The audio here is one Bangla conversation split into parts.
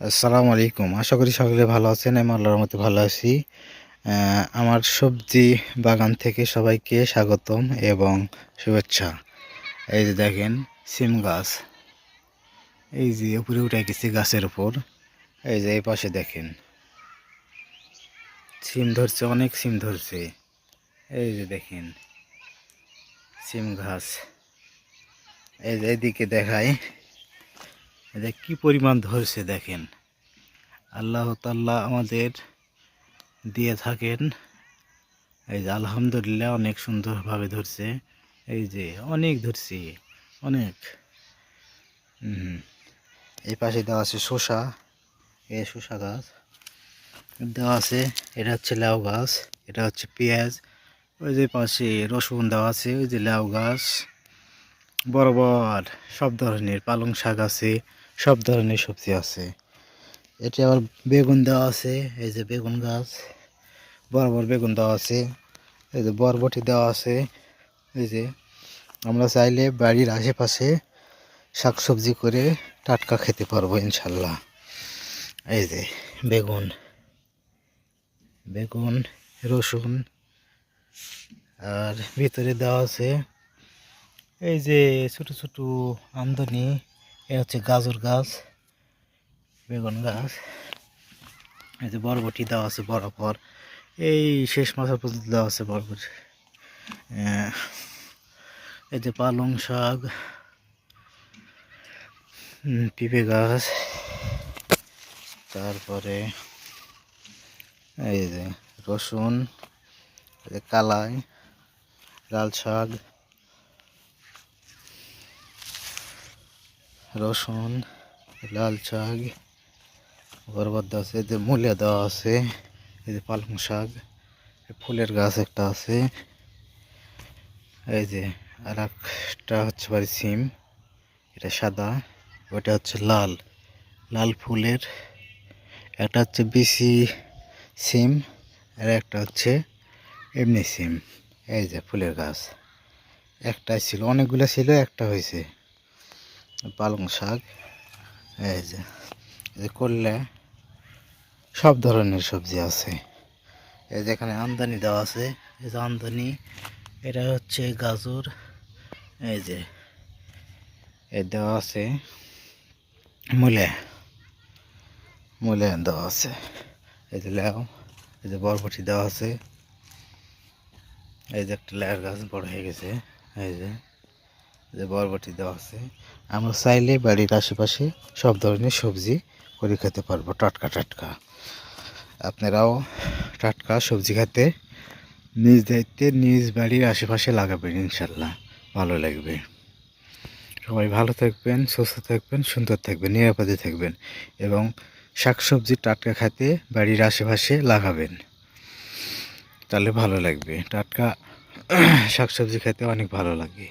আসসালামু আলাইকুম। আশা করি সকলে ভালো আছেন, আমি আল্লাহর মতো ভালো আছি। আমার সবজি বাগান থেকে সবাইকে স্বাগতম এবং শুভেচ্ছা। এই যে দেখেন, সিম গাছ। এই যে উপরে উঠে গেছে গাছের উপর। এই যে এই পাশে দেখেন। সিম ধরছে, অনেক সিম ধরছে। এই যে দেখেন, সিম গাছ। এই যে এদিকে দেখায় এটা কি পরিমাণ ধরছে দেখেন। আল্লাহ তাল্লাহ আমাদের দিয়ে থাকেন। এই যে আলহামদুলিল্লাহ অনেক সুন্দরভাবে ধরছে। এই যে অনেক ধরছি, অনেক। এই পাশে দেওয়া আছে শসা। এই শসা গাছ। দেওয়া আছে, এটা হচ্ছে লাউ গাছ, এটা হচ্ছে পেঁয়াজ। ওই যে পাশে রসুন দেওয়া আছে, ওই যে লাউ গাছ। বরাবর সব ধরনের পালং শাক আছে। সব ধরনের সবজি আছে। এটি আবার বেগুন দেওয়া আছে, এই যে বেগুন গাছ বরাবর বেগুন দেওয়া আছে, এই যে বরবটি দেওয়া আছে, এই যে আমরা চাইলে বাড়ির আশেপাশে শাকসবজি করে টাটকা খেতে পারব ইনশাল্লাহ। এই যে বেগুন বেগুন, রসুন, আর ভিতরে দেওয়া আছে, এই যে ছোট ছোট আমদানি হচ্ছে গাজর গাছ, বেগুন গাছ, এই যে বরবটি দেওয়া আছে বরাবর এই শেষ মাসা পর্যন্ত দেওয়া আছে বরবটি। এই যে পালং শাক পেঁপে গাছ, তারপরে এই যে রসুন কালাই, লাল শাক রসুন, লাল শাক বরবর দেওয়া আছে এই যে মূলে দেওয়া আছে, এই যে পালং শাক ফুলের গাছ একটা আছে। এই যে আর একটা হচ্ছে বাড়ি সিম, এটা সাদা, ওটা হচ্ছে লাল লাল ফুলের। একটা হচ্ছে বিসি সিম, আর একটা হচ্ছে এমনি সিম, এই যে ফুলের গাছ। একটাই ছিল, অনেকগুলো ছিল, একটা হয়েছে। পালং শাক, এই যে করলে সব ধরনের সবজি আছে। এই যে এখানে আমদানি দেওয়া আছে। এই যে আমদানি, এটা হচ্ছে গাজর, এই যে, এই দেওয়া আছে মূলে মূলে দেওয়া আছে। এই যে লেও, এই যে বরবটি দেওয়া আছে। এই যে একটা লেয়ার গাছ বড় হয়ে গেছে। এই যে যে বরবটি দেওয়া আছে, আমরা চাইলে বাড়ির আশেপাশে সব ধরনের সবজি করে খেতে পারব, টাটকা টাটকা। আপনারাও টাটকা সবজি খেতে নিজ দায়িত্বে নিজ বাড়ির আশেপাশে লাগাবেন ইনশাল্লাহ ভালো লাগবে। সবাই ভালো থাকবেন, সুস্থ থাকবেন, সুন্দর থাকবেন, নিরাপদে থাকবেন এবং শাকসবজি, টাটকা খেতে বাড়ির আশেপাশে লাগাবেন। তাহলে ভালো লাগবে। টাটকা, শাকসবজি খেতে অনেক ভালো লাগে।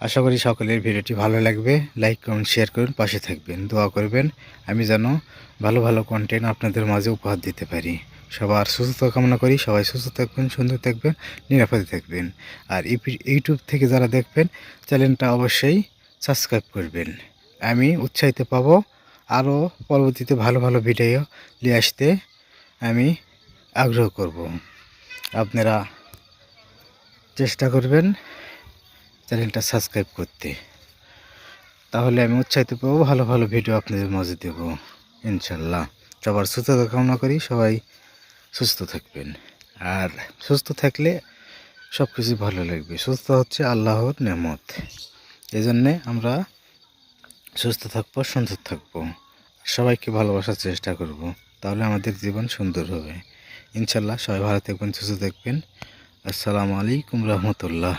আশা করি সকলের ভিডিওটি ভালো লাগবে। লাইক কমেন্ট শেয়ার করুন, পাশে থাকবেন, দোয়া করবেন। আমি যেন ভালো ভালো কন্টেন্ট আপনাদের মাঝে উপহার দিতে পারি। সবার সুস্থতা কামনা করি। সবাই সুস্থ থাকবেন, সুন্দর থাকবেন, নিরাপদে থাকবেন। আর ইউটিউব থেকে যারা দেখবেন চ্যানেলটা অবশ্যই সাবস্ক্রাইব করবেন। আমি উৎসাহিত পাব। আরও পরবর্তীতে ভালো ভালো ভিডিও নিয়ে আসতে আমি আগ্রহ করব। আপনারা চেষ্টা করবেন। চ্যানেলটা সাবস্ক্রাইব করতে। তাহলে আমি উৎসাহিত পাবো ভালো ভালো ভিডিও আপনাদের মাঝে দেবো, ইনশাল্লাহ। সবার সুস্থতা কামনা করি, সবাই সুস্থ থাকবেন। আর সুস্থ থাকলে সব কিছু ভালো লাগবে। সুস্থ হচ্ছে আল্লাহর নেমত। এই জন্যে আমরা সুস্থ থাকব, সুন্দর থাকব। সবাইকে ভালোবাসার চেষ্টা করব, তাহলে আমাদের জীবন সুন্দর হবে। ইনশাল্লাহ সবাই ভালো থাকবেন, সুস্থ থাকবেন। আসসালামু আলাইকুম রহমতুল্লাহ।